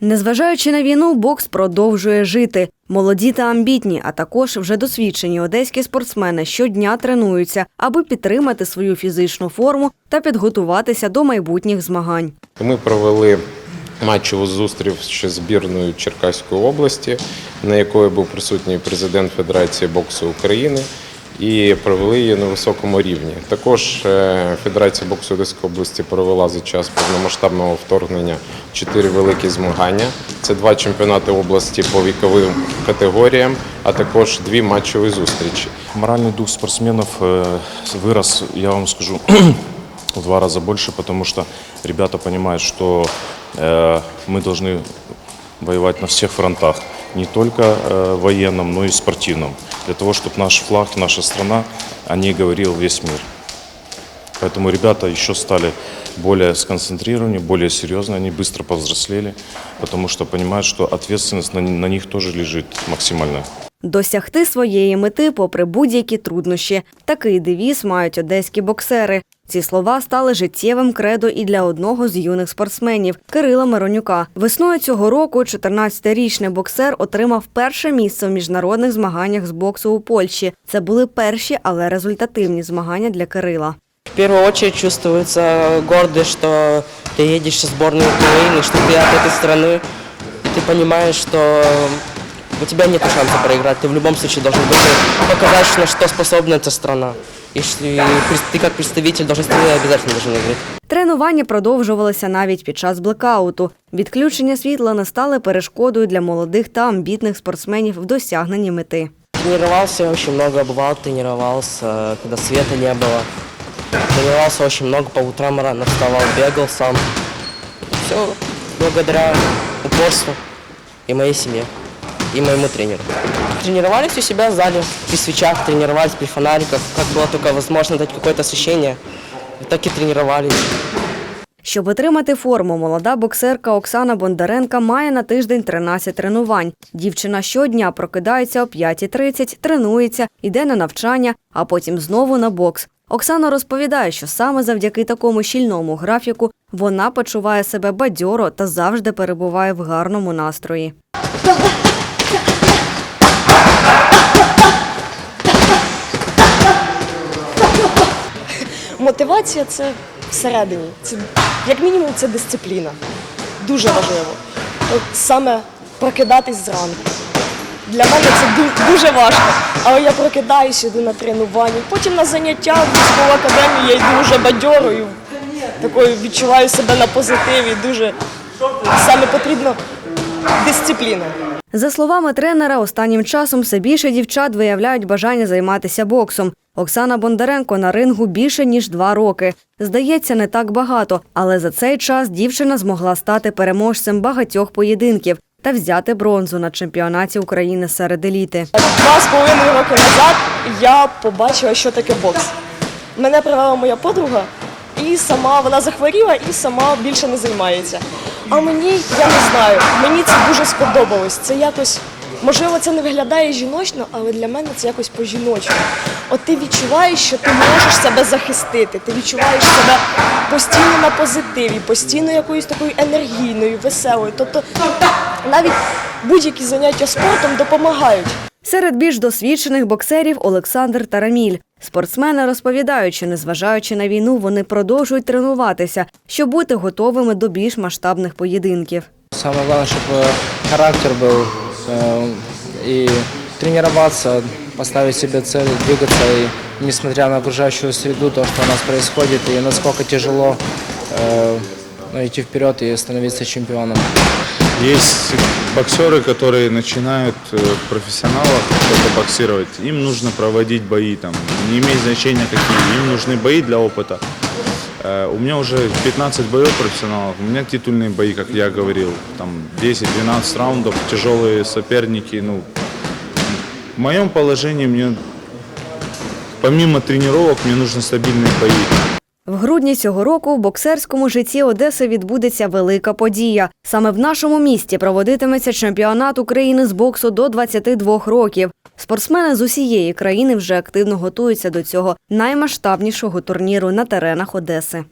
Незважаючи на війну, бокс продовжує жити. Молоді та амбітні, а також вже досвідчені одеські спортсмени щодня тренуються, аби підтримати свою фізичну форму та підготуватися до майбутніх змагань. Ми провели матчеву зустріч з збірною Черкаської області, на якої був присутній президент Федерації боксу України І провели її на високому рівні. Також е, Федерація боксу Одеської області провела за час повномасштабного вторгнення чотири великі змагання. Це два чемпіонати області по віковим категоріям, а також дві матчеві зустрічі. Моральный дух спортсменов э, вырос, я вам скажу, в два раза больше, потому что ребята понимают, что э, мы должны воевать на всех фронтах, не только э, военном, но и спортивном, для того, чтобы наш флаг, наша страна, о ней говорил весь мир. Поэтому ребята еще стали более сконцентрированы, более серьезно, они быстро повзрослели, потому что понимают, что ответственность на, на них тоже лежит максимально. Досягти своєї мети попри будь-які труднощі. Такий девіз мають одеські боксери. Ці слова стали життєвим кредо і для одного з юних спортсменів Кирила Миронюка. Весною цього року 14-річний боксер отримав перше місце в міжнародних змаганнях з боксу у Польщі. Це були перші, але результативні змагання для Кирила. В первую очередь чувствуется гордость, что ты едешь в сборную Украины, что ты от этой страны, и ты понимаешь, что у тебя нет шанса проиграть. Ты в любом случае должен быть показать, на что способна эта страна. И что- и ты как представитель должен страны обязательно должен играть. Тренування продовжувалися навіть під час блекауту. Відключення світла не стали перешкодою для молодих та амбітних спортсменів в досягненні мети. Тренировался очень много, бывал, тренировался, когда света не было. Тренировался очень много, по утрам рано вставал, бегал сам. Все благодаря упорству и моей семье, и моему тренеру. Тренировались у себя в зале, при свечах тренировались, при фонариках, как было только возможно дать какое-то освещение. Так и тренировались. Щоб отримати форму, молода боксерка Оксана Бондаренка має на тиждень 13 тренувань. Дівчина щодня прокидається о 5.30, тренується, йде на навчання, а потім знову на бокс. Оксана розповідає, що саме завдяки такому щільному графіку вона почуває себе бадьоро та завжди перебуває в гарному настрої. Мотивація це всередині. Це як мінімум це дисципліна. Дуже важливо. От саме прокидатись зранку. Для мене це дуже важко. Але я прокидаюся, йду на тренування. Потім на заняття в військову академію я йду вже бадьорою. Такою відчуваю себе на позитиві. Дуже саме потрібно дисципліна. За словами тренера, останнім часом все більше дівчат виявляють бажання займатися боксом. Оксана Бондаренко на рингу більше ніж два роки. Здається, не так багато, але за цей час дівчина змогла стати переможцем багатьох поєдинків та взяти бронзу на чемпіонаті України серед еліти. Два з половиною роки назад я побачила, що таке бокс. Мене привела моя подруга, і сама вона захворіла і сама більше не займається. А мені, я не знаю, мені це дуже сподобалось. Це якось, можливо, це не виглядає жіночно, але для мене це якось по-жіночому. От ти відчуваєш, що ти можеш себе захистити, ти відчуваєш себе постійно на позитиві, постійно якоюсь такою енергійною, веселою. Тобто навіть будь-які заняття спортом допомагають. Серед більш досвідчених боксерів Олександр Тараміль. Спортсмени розповідають, що незважаючи на війну, вони продовжують тренуватися, щоб бути готовими до більш масштабних поєдинків. Самое главное, чтобы характер был э, и тренироваться, поставить себе цель, двигаться и несмотря на окружающую среду, то, что у нас происходит и насколько тяжело э, ну, идти вперед и становиться чемпионом. Есть боксеры, которые начинают э, в профессионалах только боксировать. Им нужно проводить бои, там, не имеет значения какие. Им нужны бои для опыта. Э, У меня уже 15 боев профессионалов, у меня титульные бои, как я говорил, там 10-12 раундов, тяжелые соперники. Ну, в моем положении мне, помимо тренировок, мне нужны стабильные бои. В грудні цього року в боксерському житті Одеси відбудеться велика подія. Саме в нашому місті проводитиметься чемпіонат України з боксу до 22 років. Спортсмени з усієї країни вже активно готуються до цього наймасштабнішого турніру на теренах Одеси.